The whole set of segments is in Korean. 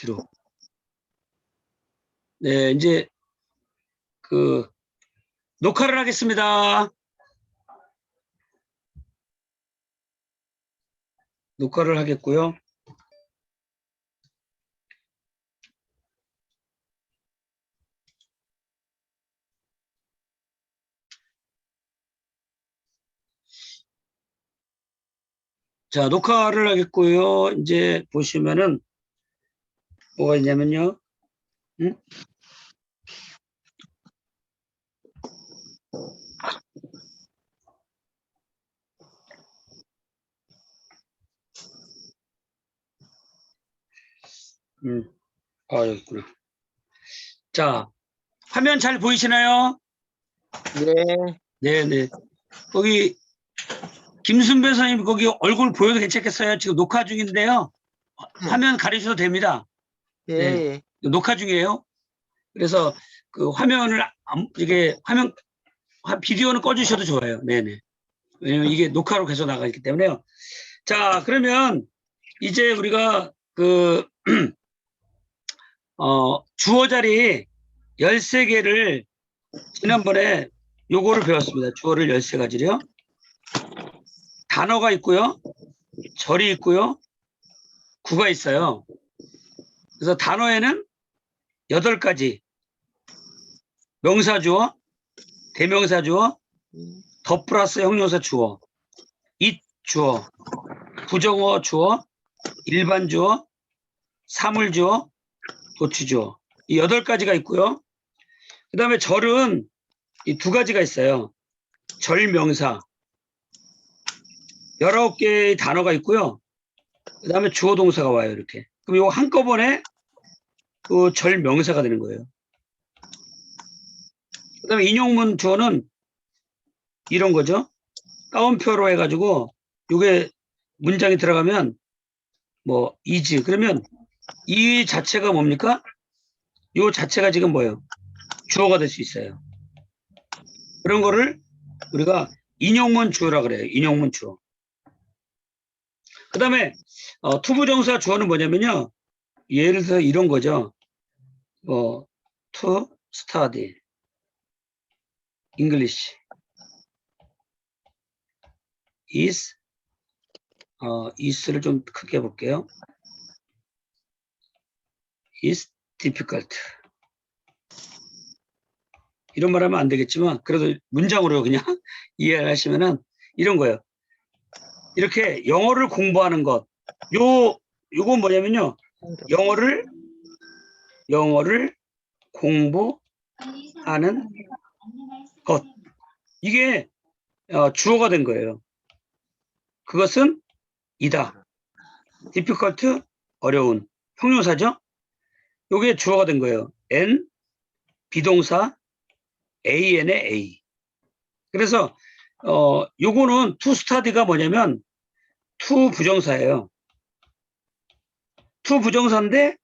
뒤로. 네, 이제 그 녹화를 하겠습니다. 녹화를 하겠고요. 자, 녹화를 하겠고요. 이제 보시면은 뭐가 있냐면요. 응? 음, 아, 여기 있구나. 자, 화면 잘 보이시나요? 네, 네네. 거기, 김순배 선생님 거기 얼굴 보여도 괜찮겠어요? 지금 녹화 중인데요. 화면 가리셔도 됩니다. 예, 네. 녹화 중이에요. 그래서 그 화면을 안- 이게 화면 화- 비디오는 꺼주셔도 좋아요. 네네. 왜냐면 이게 녹화로 계속 나가기 때문에요. 자 그러면 이제 우리가 그 어, 주어 자리 13개를 지난번에 요거를 배웠습니다. 주어를 13가지요. 단어가 있고요. 절이 있고요. 구가 있어요. 그래서 단어에는 8가지 명사 주어, 대명사 주어, 더 플러스 형용사 주어, 잇 주어, 부정어 주어, 일반 주어, 사물 주어, 도치 주어. 이 여덟 가지가 있고요. 그 다음에 절은 이 두 가지가 있어요. 절명사. 열아홉 개의 단어가 있고요. 그 다음에 주어 동사가 와요. 이렇게. 그럼 이거 한꺼번에 그 절명사가 되는 거예요. 그 다음에 인용문 주어는 이런 거죠. 따옴표로 해가지고 요게 문장이 들어가면 뭐 이즈 그러면 이 자체가 뭡니까? 요 자체가 지금 뭐예요? 주어가 될 수 있어요. 그런 거를 우리가 인용문 주어라 그래요. 인용문 주어. 그 다음에 어, 투부정사 주어는 뭐냐면요. 예를 들어 이런 거죠. 뭐 to study English is 어, is를 좀 크게 해볼게요. is difficult. 이런 말 하면 안 되겠지만, 그래도 문장으로 그냥 이해하시면은 이런 거예요. 이렇게 영어를 공부하는 것. 요, 요건 뭐냐면요. 영어를, 영어를 공부하는 것. 이게 어, 주어가 된 거예요. 그것은 이다. difficult, 어려운. 형용사죠? 요게 주어가 된 거예요. n, 비동사, an의 a. 그래서, 어, 요거는 to study가 뭐냐면, to 부정사예요. to 부정사인데,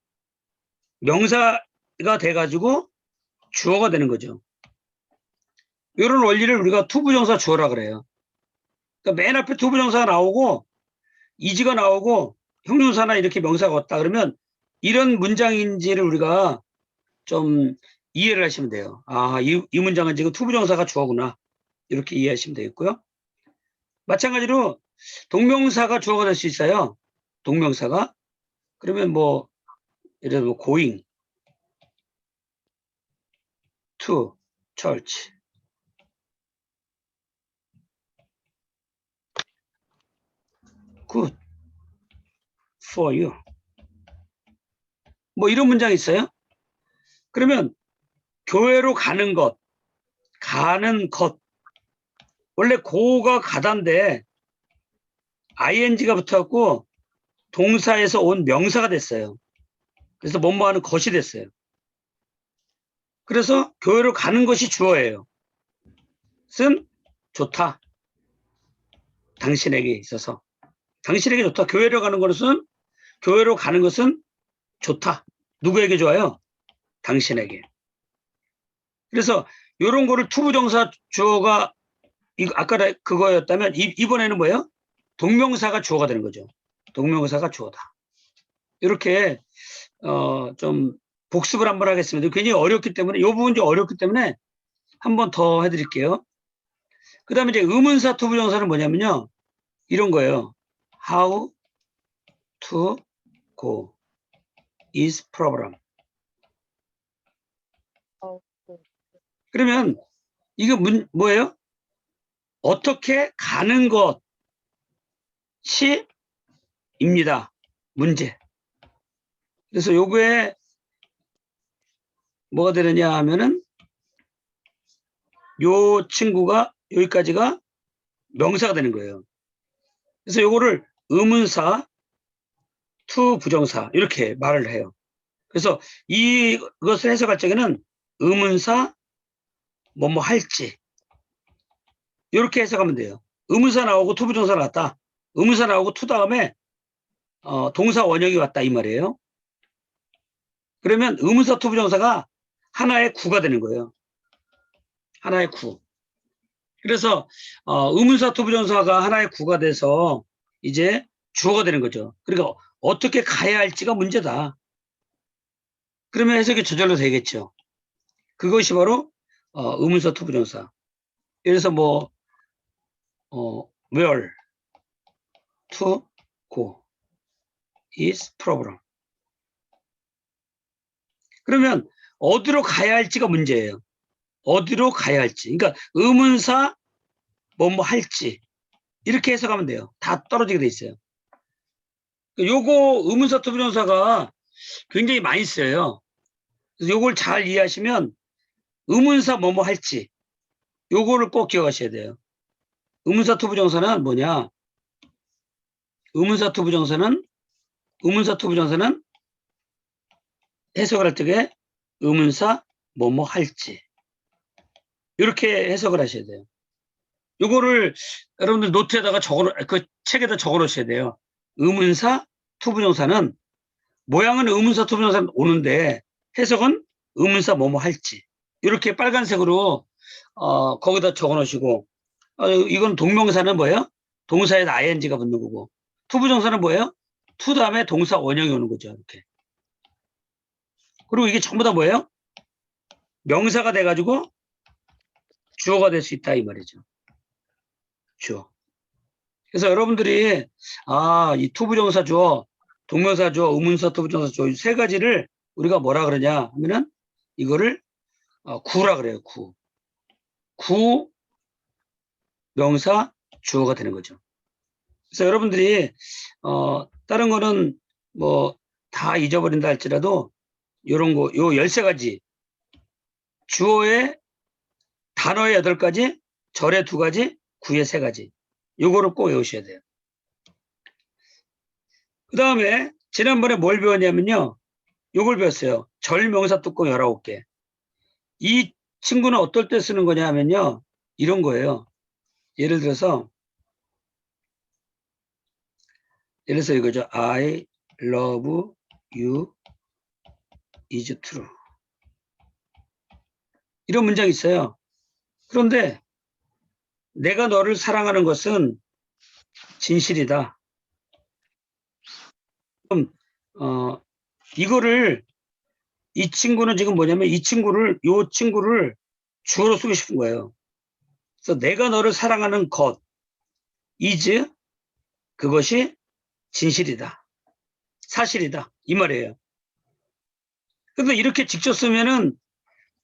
명사가 돼가지고 주어가 되는 거죠. 이런 원리를 우리가 to 부정사 주어라 그래요. 그러니까 맨 앞에 to 부정사가 나오고, 이지가 나오고, 형용사나 이렇게 명사가 왔다 그러면 이런 문장인지를 우리가 좀 이해를 하시면 돼요. 아, 이, 이 문장은 지금 투부정사가 주어구나. 이렇게 이해하시면 되겠고요. 마찬가지로 동명사가 주어가 될 수 있어요. 동명사가. 그러면 뭐, 예를 들어 뭐 going to church. good for you. 뭐 이런 문장이 있어요. 그러면 교회로 가는 것, 가는 것. 원래 고가 가다인데 ing가 붙어갖고 동사에서 온 명사가 됐어요. 그래서 뭐뭐 하는 것이 됐어요. 그래서 교회로 가는 것이 주어예요. 쓴 좋다. 당신에게 있어서. 당신에게 좋다. 교회로 가는 것은 교회로 가는 것은 좋다. 누구에게 좋아요? 당신에게. 그래서 이런 거를 투부정사 주어가 이- 아까 그거였다면 이, 이번에는 뭐예요? 동명사가 주어가 되는 거죠. 동명사가 주어다. 이렇게 어, 좀 복습을 한번 하겠습니다. 굉장히 어렵기 때문에 이 부분 좀 어렵기 때문에 한번 더 해드릴게요. 그 다음에 이제 의문사 투부정사는 뭐냐면요. 이런 거예요. How to go is problem. 그러면 이게 문, 뭐예요? 어떻게 가는 것이 입니다. 문제. 그래서 요거에 뭐가 되느냐 하면은 요 친구가 여기까지가 명사가 되는 거예요. 그래서 요거를 의문사, 투 부정사 이렇게 말을 해요. 그래서 이것을 해석할 적에는 의문사, 뭐 뭐 할지 이렇게 해석하면 돼요. 의문사 나오고 투 부정사 나왔다. 의문사 나오고 투 다음에 어, 동사 원형이 왔다 이 말이에요. 그러면 의문사 투 부정사가 하나의 구가 되는 거예요. 하나의 구. 그래서 어, 의문사 투부정사가 하나의 구가 돼서 이제 주어가 되는 거죠. 그러니까 어떻게 가야 할지가 문제다. 그러면 해석이 저절로 되겠죠. 그것이 바로 어, 의문사 투부정사. 그래서 뭐 어, where to go is problem. 그러면 어디로 가야 할지가 문제예요. 어디로 가야 할지. 그러니까 의문사 뭐뭐 할지 이렇게 해석하면 돼요. 다 떨어지게 돼 있어요. 요거 의문사 투부정사가 굉장히 많이 쓰여요. 요걸 잘 이해하시면 의문사 뭐뭐 할지 요거를 꼭 기억하셔야 돼요. 의문사 투부정사는 뭐냐? 의문사 투부정사는 의문사 투부정사는 해석을 할 적에 의문사 뭐뭐 할지 이렇게 해석을 하셔야 돼요. 요거를 여러분들 노트에다가 적어 그 책에다 적어 놓으셔야 돼요. 의문사 투부정사는 모양은 의문사 투부정사는 오는데 해석은 의문사 뭐뭐 할지 이렇게 빨간색으로 어 거기다 적어 놓으시고 어, 이건 동명사는 뭐예요? 동사에 ing가 붙는 거고 투부정사는 뭐예요? 투 다음에 동사 원형이 오는 거죠. 이렇게. 그리고 이게 전부 다 뭐예요? 명사가 돼가지고 주어가 될 수 있다 이 말이죠. 주어. 그래서 여러분들이 아 이 투부정사 주어, 동명사 주어, 의문사 투부정사 주어 이 세 가지를 우리가 뭐라 그러냐 하면은 이거를 어, 구라 그래요. 구. 구 명사 주어가 되는 거죠. 그래서 여러분들이 어 다른 거는 뭐 다 잊어버린다 할지라도 요런 거, 요 13가지 주어의 단어의 여덟 가지, 절의 두 가지, 구의 세 가지. 요거를 꼭 외우셔야 돼요. 그 다음에 지난번에 뭘 배웠냐면요. 요걸 배웠어요. 절 명사 뚜껑 19개. 이 친구는 어떨 때 쓰는 거냐 하면요. 이런 거예요. 예를 들어서 예를 들어서 이거죠. I love you is true. 이런 문장이 있어요. 그런데 내가 너를 사랑하는 것은 진실이다. 그럼 어 이거를 이 친구는 지금 뭐냐면 이 친구를 요 친구를 주어로 쓰고 싶은 거예요. 그래서 내가 너를 사랑하는 것 is 그것이 진실이다. 사실이다. 이 말이에요. 근데 이렇게 직접 쓰면은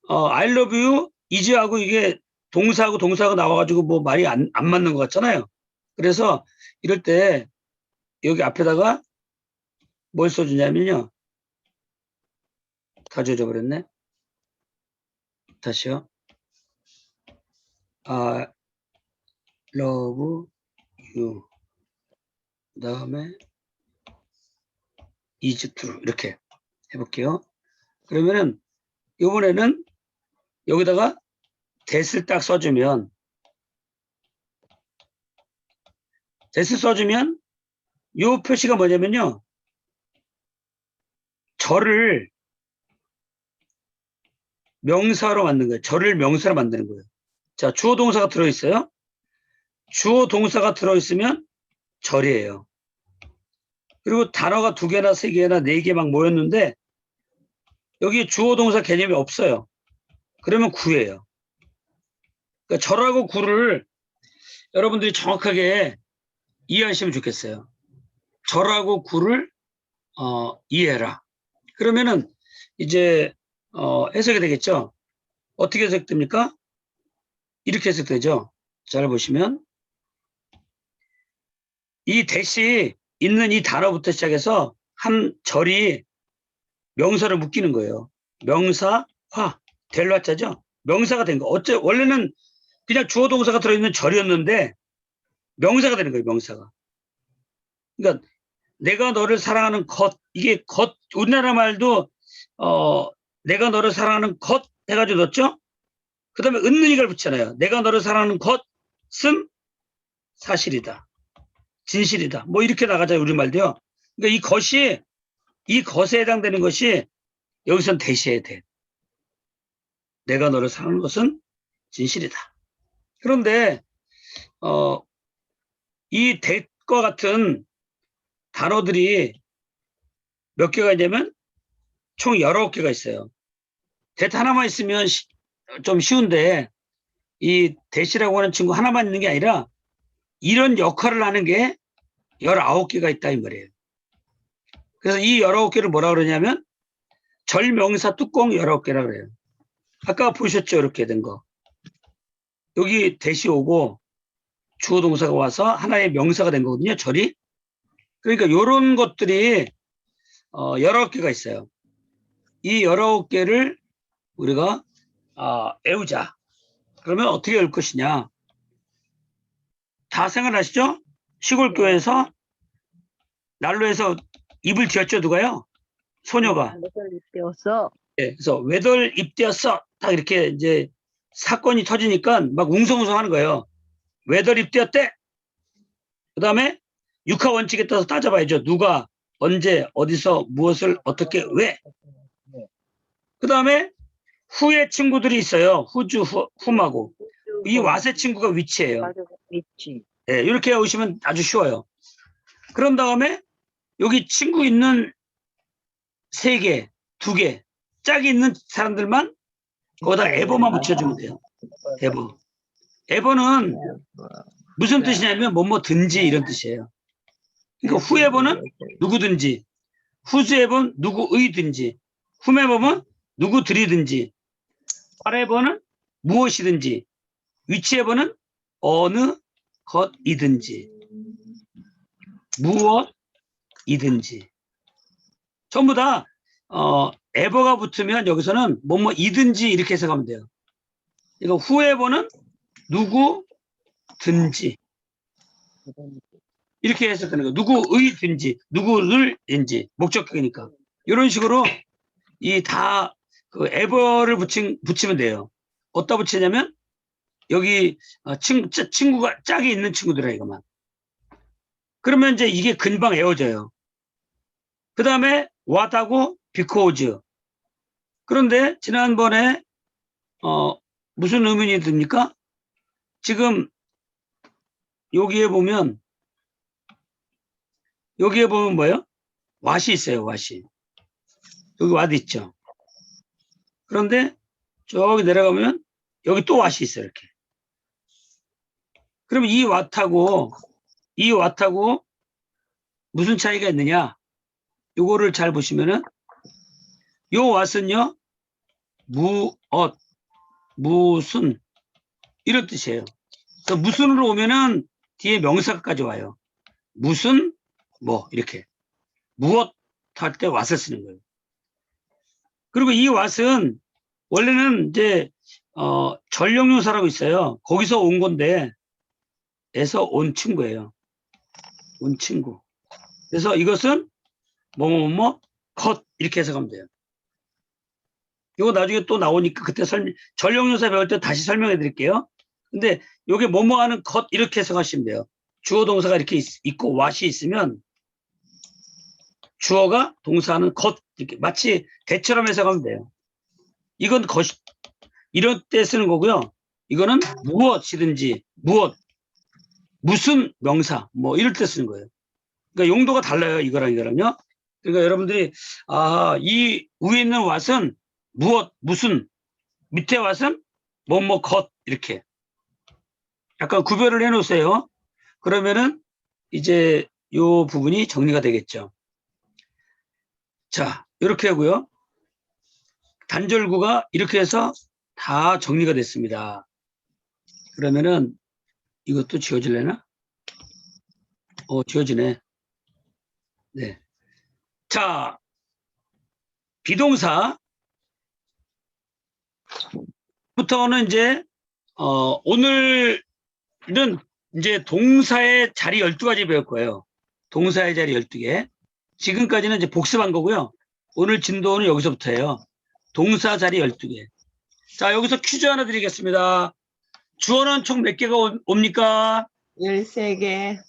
어, I love you is하고 이게 동사하고 동사가 나와가지고 뭐 말이 안, 안 맞는 것 같잖아요. 그래서 이럴 때 여기 앞에다가 뭘 써주냐면요. 다 젖어버렸네. 다시요. I love you. 그 다음에 is true. 이렇게 해볼게요. 그러면은 이번에는 여기다가 대을 딱 써주면 대을 써주면 이 표시가 뭐냐면요. 절을 명사로 만든 거예요. 절을 명사로 만드는 거예요. 자, 주어 동사가 들어있어요. 주어 동사가 들어있으면 절이에요. 그리고 단어가 두 개나 세 개나 네 개 막 모였는데 여기 주어 동사 개념이 없어요. 그러면 구예요. 그러니까 절하고 구를 여러분들이 정확하게 이해하시면 좋겠어요. 절하고 구를 어, 이해해라. 그러면은 이제 어, 해석이 되겠죠. 어떻게 해석됩니까? 이렇게 해석되죠. 잘 보시면 이 대시 있는 이 단어부터 시작해서 한 절이 명사를 묶이는 거예요. 명사, 화, 델라자죠. 명사가 된 거. 어째 원래는 그냥 주어 동사가 들어있는 절이었는데 명사가 되는 거예요. 명사가. 그러니까 내가 너를 사랑하는 것 이게 것 우리나라 말도 어 내가 너를 사랑하는 것 해가지고 넣었죠. 그다음에 은는 이걸 붙잖아요. 내가 너를 사랑하는 것은 사실이다. 진실이다. 뭐 이렇게 나가자 우리 말도요. 그러니까 이 것이 이 것에 해당되는 것이 여기선 대시해야 돼. 내가 너를 사랑하는 것은 진실이다. 그런데 어, 이 대과 같은 단어들이 몇 개가 있냐면 총 19개가 있어요. 대 하나만 있으면 시- 좀 쉬운데 이 대시라고 하는 친구 하나만 있는 게 아니라 이런 역할을 하는 게 19개가 있다 이 말이에요. 그래서 이 19개를 뭐라 그러냐면 절명사 뚜껑 19개라 그래요. 아까 보셨죠? 이렇게 된 거. 여기 대시 오고 주어 동사가 와서 하나의 명사가 된 거거든요. 절이. 그러니까 요런 것들이 어, 19개가 있어요. 이 19개를 우리가 아, 애우자. 그러면 어떻게 외울 것이냐? 다 생각나시죠? 시골 교회에서 난로에서 입을 뒤었죠 누가요? 소녀가. 떼었어. 예, 그래서 외돌 입대었어. 딱 이렇게 이제 사건이 터지니까 막 웅성웅성 하는 거예요. 외돌 입대었대. 그 다음에 육하 원칙에 따라서 따져봐야죠. 누가 언제 어디서 무엇을 어떻게 왜. 그 다음에 후의 친구들이 있어요. 후주 후, 훔하고 이 와세 친구가 위치예요. 있지. 예, 이렇게 오시면 아주 쉬워요. 그런 다음에 여기 친구 있는 세 개, 두 개, 짝이 있는 사람들만 거기다 에버만 붙여주면 돼요. 에버. 에버는 무슨 뜻이냐면 뭐뭐든지 이런 뜻이에요. 그러니까 후에버는 누구든지, 후수에버는 누구의든지, 훔에버는 누구들이든지, 아래버는 무엇이든지, 위치에버는 어느 것이든지 무엇 이든지 전부 다 어, 에버가 붙으면 여기서는 뭐뭐 이든지 이렇게 해석하면 돼요. 이거 후에버는 누구든지 이렇게 해석하는 거예요. 누구의든지 누구를인지 목적격이니까 이런 식으로 이 다 그 에버를 붙인, 붙이면 돼요. 어디다 붙이냐면 여기 어, 친, 짜- 친구가 짝이 있는 친구들아 이거만. 그러면 이제 이게 금방 애워져요. 그 다음에 와다고 비코즈. 그런데 지난번에 어 무슨 의문이 듭니까? 지금 여기에 보면 여기에 보면 뭐예요? 왓이 있어요. 왓이. 여기 왓 있죠. 그런데 저기 내려가면 여기 또 왓이 있어요. 이렇게. 그럼 이 왓하고 이 왓하고 무슨 차이가 있느냐? 요거를 잘 보시면은 요 왓은요 무엇 무슨 이런 뜻이에요. 그래서 무슨으로 오면은 뒤에 명사까지 와요. 무슨 뭐 이렇게 무엇 할 때 왓을 쓰는 거예요. 그리고 이 왓은 원래는 이제 어 전령용사라고 있어요. 거기서 온 건데 에서 온 친구예요. 온 친구. 그래서 이것은 뭐뭐뭐 컷 이렇게 해석하면 돼요. 이거 나중에 또 나오니까 그때 설명 전령용사 배울 때 다시 설명해 드릴게요. 근데 요게 뭐뭐 하는 것 이렇게 해석하시면 돼요. 주어 동사가 이렇게 있, 있고 왓이 있으면 주어가 동사하는 것 이렇게 마치 대처럼 해석하면 돼요. 이건 것 이런 때 쓰는 거고요. 이거는 무엇이든지 무엇 무슨 명사 뭐 이럴 때 쓰는 거예요. 그러니까 용도가 달라요. 이거랑 이거랑요. 그러니까 여러분들이 아, 이 위에 있는 왓은 무엇 무슨 밑에 왓은 뭐뭐 것 이렇게 약간 구별을 해 놓으세요. 그러면은 이제 요 부분이 정리가 되겠죠. 자, 이렇게 하고요. 단절구가 이렇게 해서 다 정리가 됐습니다. 그러면은 이것도 지워질래나? 어, 지워지네. 네. 자, 비동사. 부터는 이제, 어, 오늘은 이제 동사의 자리 12가지 배울 거예요. 동사의 자리 12개. 지금까지는 이제 복습한 거고요. 오늘 진도는 여기서부터예요. 동사 자리 12개. 자, 여기서 퀴즈 하나 드리겠습니다. 주어는 총 몇 개가 오- 옵니까? 13개.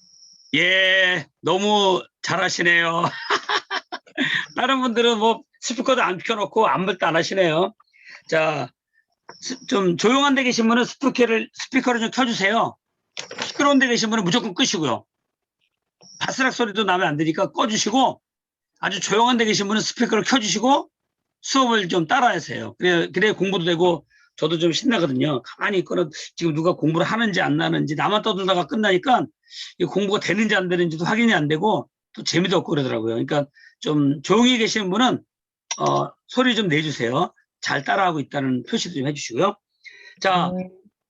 예, 너무 잘하시네요. 다른 분들은 뭐 스피커도 안 켜놓고 아무것도 안 하시네요. 자, 스- 좀 조용한 데 계신 분은 스피커를, 스피커를 좀 켜주세요. 시끄러운 데 계신 분은 무조건 끄시고요. 바스락 소리도 나면 안 되니까 꺼주시고 아주 조용한 데 계신 분은 스피커를 켜주시고 수업을 좀 따라하세요. 그래, 그래 공부도 되고 저도 좀 신나거든요. 가만히 있거나 지금 누가 공부를 하는지 안 하는지 나만 떠들다가 끝나니까 이 공부가 되는지 안 되는지도 확인이 안 되고 또 재미도 없고 그러더라고요. 그러니까 좀 조용히 계시는 분은 어, 소리 좀 내주세요. 잘 따라하고 있다는 표시도 좀 해주시고요. 자,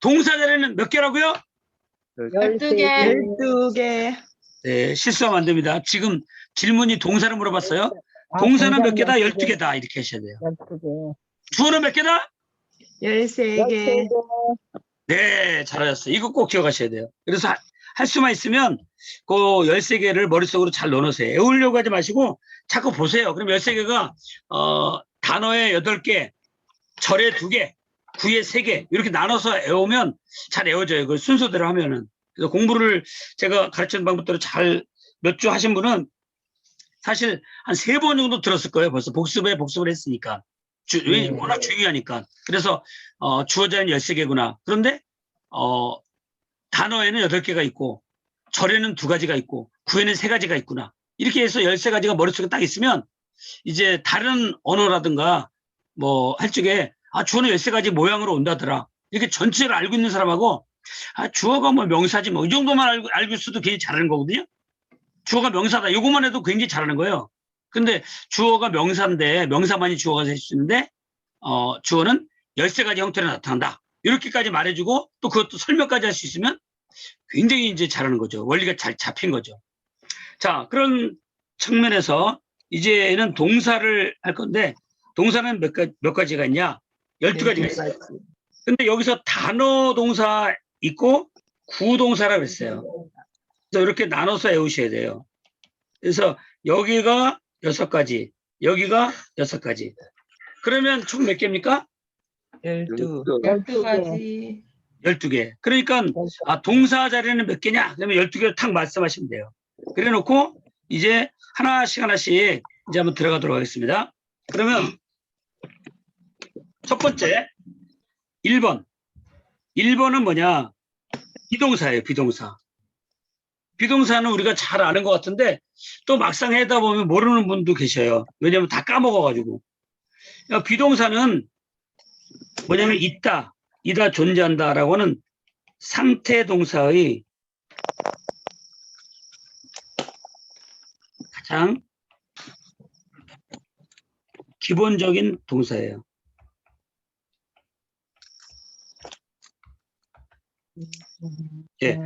동사 자리는 몇 개라고요? 12개. 12개. 네, 실수하면 안 됩니다. 지금 질문이 동사를 물어봤어요. 아, 동사는 몇 개다? 12개다. 이렇게 하셔야 돼요. 12개. 주어는 몇 개다? 13개. 네, 잘하셨어요. 이거 꼭 기억하셔야 돼요. 그래서 하- 할 수만 있으면 그 13개를 머릿속으로 잘 넣어놓으세요. 외우려고 하지 마시고 자꾸 보세요. 그럼 13개가 어, 단어에 8개, 절에 2개, 구에 3개 이렇게 나눠서 외우면 잘 외워져요. 그 순서대로 하면은. 그래서 공부를 제가 가르치는 방법대로 잘 몇 주 하신 분은 사실 한 세 번 정도 들었을 거예요. 벌써 복습에 복습을 했으니까. 주, 왜? 네. 워낙 중요하니까. 그래서 어, 주어자는 13개구나. 그런데 어, 단어에는 8개가 있고 절에는 두 가지가 있고 구에는 세 가지가 있구나. 이렇게 해서 13가지가 머릿속에 딱 있으면 이제 다른 언어라든가 뭐 할 적에 아 주어는 13가지 모양으로 온다더라. 이렇게 전체를 알고 있는 사람하고 아 주어가 뭐 명사지 뭐 이 정도만 알고, 알고 있어도 굉장히 잘하는 거거든요. 주어가 명사다. 이것만 해도 굉장히 잘하는 거예요. 근데 주어가 명사인데 명사만이 주어가 될 수 있는데 어, 주어는 13가지 형태로 나타난다. 이렇게까지 말해주고 또 그것도 설명까지 할 수 있으면 굉장히 이제 잘하는 거죠. 원리가 잘 잡힌 거죠. 자, 그런 측면에서 이제는 동사를 할 건데 동사는 몇, 가, 몇 가지가 있냐? 12가지가 있어요. 근데 여기서 단어 동사 있고 구동사라고 그랬어요. 그래서 이렇게 나눠서 외우셔야 돼요. 그래서 여기가 여섯 가지, 여기가 여섯 가지. 그러면 총 몇 개입니까? 12. 12개. 12개. 그러니까 아, 동사 자리는 몇 개냐? 그러면 12개를 탁 말씀하시면 돼요. 그래 놓고 이제 하나씩 하나씩 이제 한번 들어가도록 하겠습니다. 그러면 첫 번째 1번. 1번은 뭐냐? 비동사예요, 비동사. 비동사는 우리가 잘 아는 것 같은데 또 막상 해다 보면 모르는 분도 계셔요. 왜냐면 다 까먹어가지고. 야, 비동사는 뭐냐면 있다, 이다 존재한다라고 하는 상태 동사의 가장 기본적인 동사예요. 예.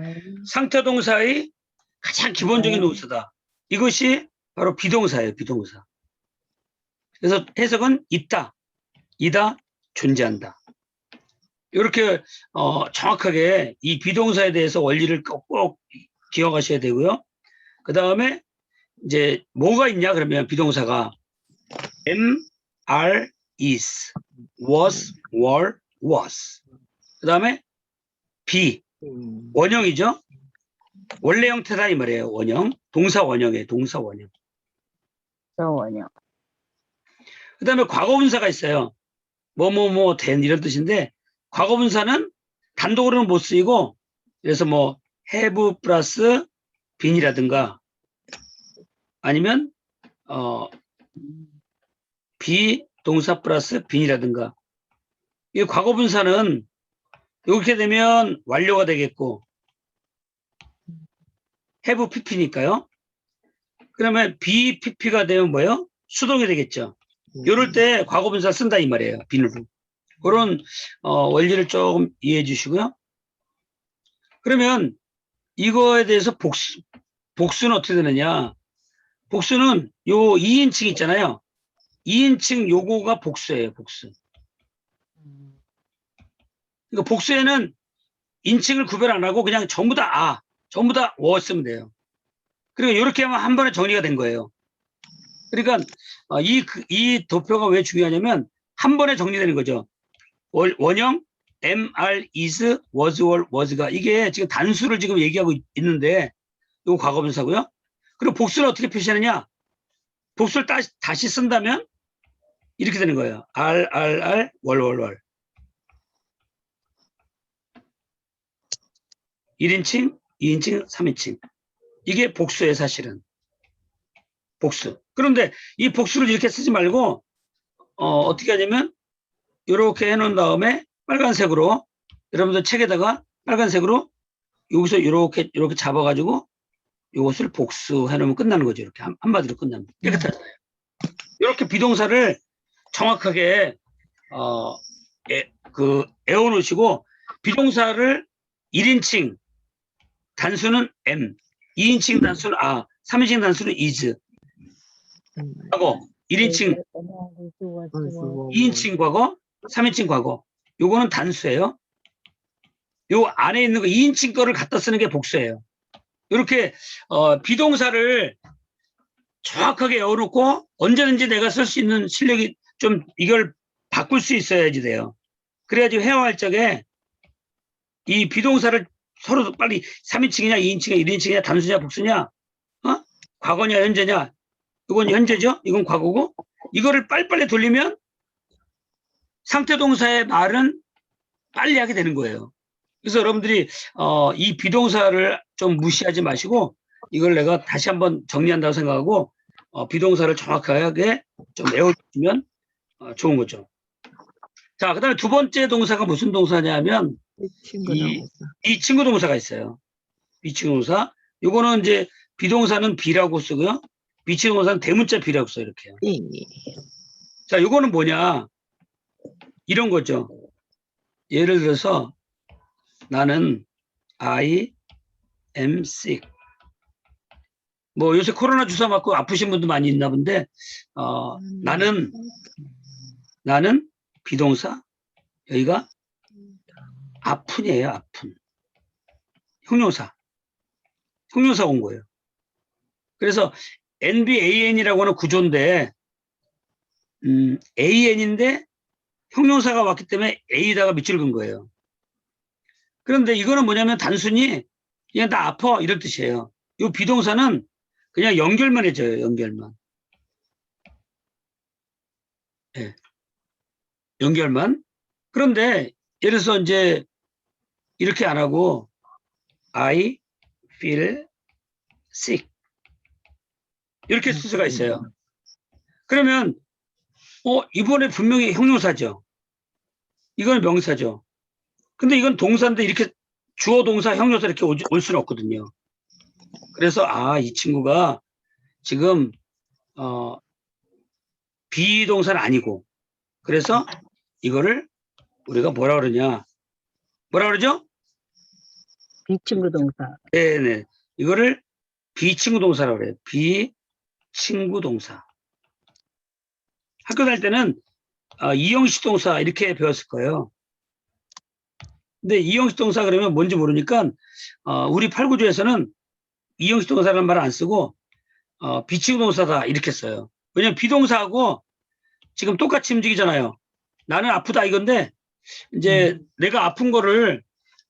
상태 동사의 가장 기본적인 동사다. 이것이 바로 비동사예요, 비동사. 그래서 해석은 있다, 이다, 존재한다. 이렇게 어, 정확하게 이 비동사에 대해서 원리를 꼭, 꼭 기억하셔야 되고요. 그 다음에 이제 뭐가 있냐 그러면 비동사가 am, are, is, was, were, was. 그 다음에 be 원형이죠. 원래 형태다 이 말이에요. 원형. 동사 원형이에요. 동사 원형. 원형. 그 다음에 과거분사가 있어요. 뭐 뭐 뭐 된 이런 뜻인데 과거분사는 단독으로는 못 쓰이고 그래서 뭐 have 플러스 been이라든가 아니면 어 비동사 플러스 빈이라든가 이 과거 분사는 이렇게 되면 완료가 되겠고 have pp니까요. 그러면 BPP가 되면 뭐예요? 수동이 되겠죠. 이럴 때 과거 분사 쓴다 이 말이에요. 비누로. 그런 어, 원리를 조금 이해해 주시고요. 그러면 이거에 대해서 복수, 복수는 어떻게 되느냐? 복수는 요 2인칭 있잖아요. 2인칭 요거가 복수예요, 복수. 그러니까 복수에는 인칭을 구별 안 하고 그냥 전부 다 아, 전부 다 워 쓰면 돼요. 그리고 이렇게 하면 한 번에 정리가 된 거예요. 그러니까 어, 이, 그- 이 도표가 왜 중요하냐면 한 번에 정리되는 거죠. 월- 원형 MR, is, was, were, was가 이게 지금 단수를 지금 얘기하고 있- 있는데 이거 과거분사고요. 그리고 복수를 어떻게 표시하느냐? 복수를 다시, 다시 쓴다면 이렇게 되는 거예요. R, R, R, 월, 월, 월. 1인칭, 2인칭, 3인칭. 이게 복수예요, 사실은. 복수. 그런데 이 복수를 이렇게 쓰지 말고 어, 어떻게 하냐면 이렇게 해놓은 다음에 빨간색으로 여러분들 책에다가 빨간색으로 여기서 이렇게 이렇게 잡아가지고 이것을 복수해 놓으면 끝나는 거죠. 이렇게 한, 한마디로 끝나면 깨끗하잖아요. 이렇게 비동사를 정확하게 어, 애, 그 애워놓으시고 비동사를 1인칭 단수는 M, 2인칭 단수는 아, 3인칭 단수는 is 하고 1인칭 2인칭 과거, 3인칭 과거. 요거는 단수예요. 요 안에 있는 거 2인칭 거를 갖다 쓰는 게 복수예요. 이렇게 어, 비동사를 정확하게 외워놓고 언제든지 내가 쓸 수 있는 실력이 좀 이걸 바꿀 수 있어야지 돼요. 그래야지 회화할 적에 이 비동사를 서로 빨리 3인칭이냐 2인칭이냐 1인칭이냐 단수냐 복수냐 어? 과거냐 현재냐 이건 현재죠? 이건 과거고 이거를 빨리빨리 돌리면 상태 동사의 말은 빨리 하게 되는 거예요. 그래서 여러분들이 어, 이 비동사를 좀 무시하지 마시고 이걸 내가 다시 한번 정리한다고 생각하고 어, 비동사를 정확하게 좀 외워주시면 어, 좋은 거죠. 자, 그 다음에 두 번째 동사가 무슨 동사냐면 친구 이-. 이 친구 동사가 있어요. 비친구 동사. 요거는 이제 비동사는 비라고 쓰고요. 비친구 동사는 대문자 비라고 써요. 이렇게요. 이. 자, 요거는 뭐냐? 이런 거죠. 예를 들어서 나는 I am sick. 뭐 요새 코로나 주사 맞고 아프신 분도 많이 있나 본데, 어, 나는, 나는 비동사, 여기가 아픈이에요, 아픈. 형용사. 형용사 온 거예요. 그래서 NBAN이라고 하는 구조인데, 음, AN인데 형용사가 왔기 때문에 A다가 밑줄 근 거예요. 그런데 이거는 뭐냐면 단순히 그냥 나 아파 이런 뜻이에요. 이 비동사는 그냥 연결만 해줘요. 연결만. 예. 연결만. 그런데 예를 들어서 이제 이렇게 안 하고 I feel sick 이렇게 쓸 수가 있어요. 그러면 어, 이번에 분명히 형용사죠. 이건 명사죠. 근데 이건 동사인데 이렇게 주어 동사 형용사 이렇게 올, 올 수는 없거든요. 그래서 아, 이 친구가 지금 어 비동사는 아니고 그래서 이거를 우리가 뭐라 그러냐? 뭐라 그러죠? 비친구 동사. 네, 네. 이거를 비친구 동사라고 그래요. 비친구 동사. 학교 다닐 때는 어, 이형식 동사 이렇게 배웠을 거예요. 근데 이형식 동사 그러면 뭔지 모르니까 어, 우리 팔구조에서는 이형식 동사라는 말을 안 쓰고 어, 비친구 동사다 이렇게 써요. 왜냐면 비동사하고 지금 똑같이 움직이잖아요. 나는 아프다 이건데 이제 내가 아픈 거를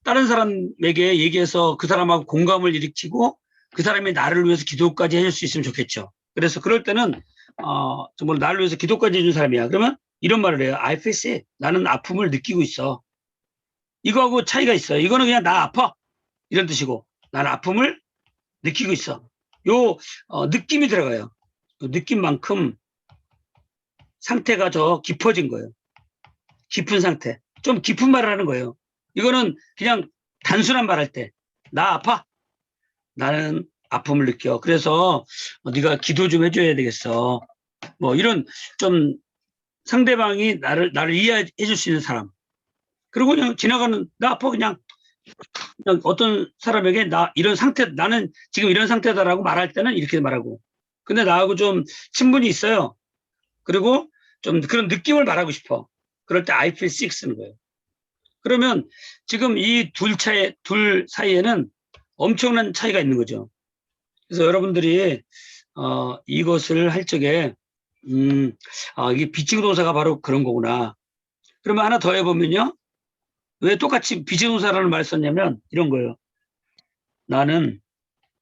다른 사람에게 얘기해서 그 사람하고 공감을 일으키고 그 사람이 나를 위해서 기도까지 해줄 수 있으면 좋겠죠. 그래서 그럴 때는 어 정말 나를 위해서 기도까지 해준 사람이야. 그러면 이런 말을 해요. I feel sick. 나는 아픔을 느끼고 있어. 이거하고 차이가 있어요. 이거는 그냥 나 아파 이런 뜻이고 나는 아픔을 느끼고 있어. 요 어, 느낌이 들어가요. 요 느낌만큼 상태가 저 깊어진 거예요. 깊은 상태. 좀 깊은 말을 하는 거예요. 이거는 그냥 단순한 말할 때. 나 아파? 나는 아픔을 느껴. 그래서 어, 네가 기도 좀 해줘야 되겠어. 뭐 이런 좀 상대방이 나를 나를 이해해 줄 수 있는 사람. 그리고 그냥 지나가는 나 아파 그냥 그냥 어떤 사람에게 나 이런 상태 나는 지금 이런 상태다라고 말할 때는 이렇게 말하고 근데 나하고 좀 친분이 있어요. 그리고 좀 그런 느낌을 말하고 싶어. 그럴 때 I feel sick 쓰는 거예요. 그러면 지금 이 둘 차에 둘 사이에는 엄청난 차이가 있는 거죠. 그래서 여러분들이 어, 이것을 할 적에 음, 아, 이게 비칭 동사가 바로 그런 거구나. 그러면 하나 더 해보면요. 왜 똑같이 비칭 동사라는 말 썼냐면 이런 거예요. 나는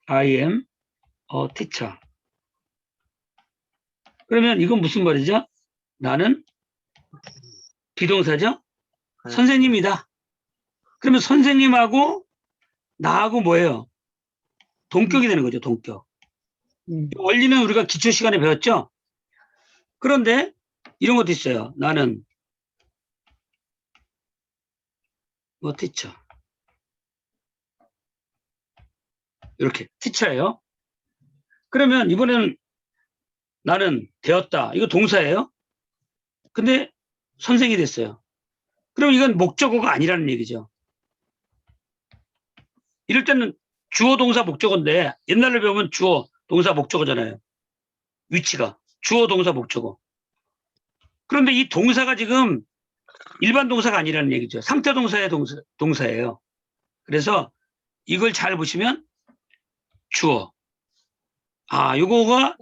I am a teacher. 그러면 이건 무슨 말이죠? 나는 비동사죠? 선생님이다. 그러면 선생님하고 나하고 뭐예요? 동격이 되는 거죠, 동격. 음. 원리는 우리가 기초 시간에 배웠죠? 그런데 이런 것도 있어요. 나는 뭐 티처. 이렇게 티처예요. 그러면 이번에는 나는 되었다. 이거 동사예요. 근데 선생이 됐어요. 그럼 이건 목적어가 아니라는 얘기죠. 이럴 때는 주어 동사 목적어인데 옛날로 배우면 주어 동사 목적어잖아요. 위치가 주어 동사 목적어. 그런데 이 동사가 지금 일반 동사가 아니라는 얘기죠. 상태 동사의 동사, 동사예요. 그래서 이걸 잘 보시면 주어. 아, 요거가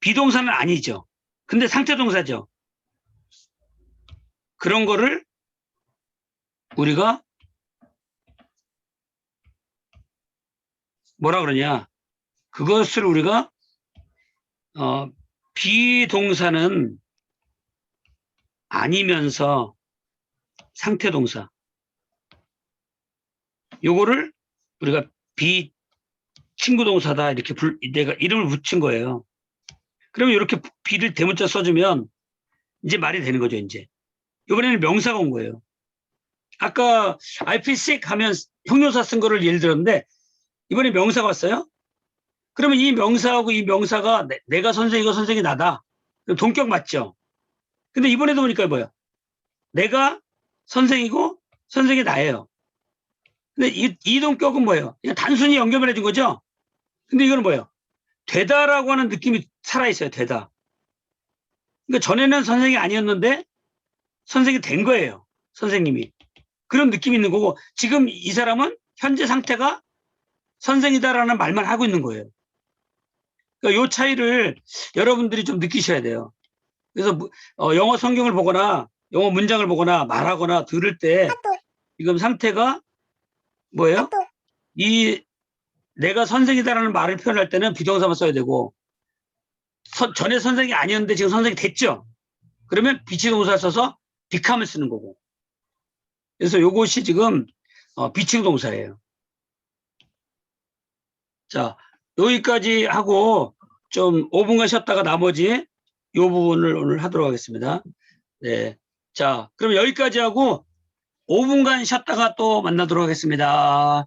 비동사는 아니죠. 근데 상태 동사죠. 그런 거를 우리가 뭐라 그러냐. 그것을 우리가 어, 비동사는 아니면서 상태 동사. 요거를 우리가 비 친구 동사다 이렇게 불, 내가 이름을 붙인 거예요. 그러면 이렇게 비를 대문자 써주면 이제 말이 되는 거죠, 이제. 이번에는 명사가 온 거예요. 아까 I feel sick 하면 형용사 쓴 거를 예를 들었는데 이번에 명사가 왔어요. 그러면 이 명사하고 이 명사가 내, 가 선생이고 선생이 나다. 동격 맞죠? 근데 이번에도 보니까 뭐야? 내가 선생이고 선생이 나예요. 근데 이, 이 동격은 뭐예요? 그냥 단순히 연결만 해준 거죠? 근데 이거는 뭐예요? 되다라고 하는 느낌이 살아있어요, 되다. 그러니까 전에는 선생이 아니었는데 선생이 된 거예요. 선생님이. 그런 느낌이 있는 거고 지금 이 사람은 현재 상태가 선생이다라는 말만 하고 있는 거예요. 그러니까 요 차이를 여러분들이 좀 느끼셔야 돼요. 그래서 무- 어, 영어 성경을 보거나 영어 문장을 보거나 말하거나 들을 때 지금 상태가 뭐예요? 이 내가 선생이다라는 말을 표현할 때는 비동사만 써야 되고 선- 전에 선생이 아니었는데 지금 선생이 됐죠? 그러면 비치동사 써서 비캄을 쓰는 거고. 그래서 요것이 지금 어, 비칭 동사예요. 자, 여기까지 하고 좀 5분간 쉬었다가 나머지 요 부분을 오늘 하도록 하겠습니다. 네. 자, 그럼 여기까지 하고 5분간 쉬었다가 또 만나도록 하겠습니다.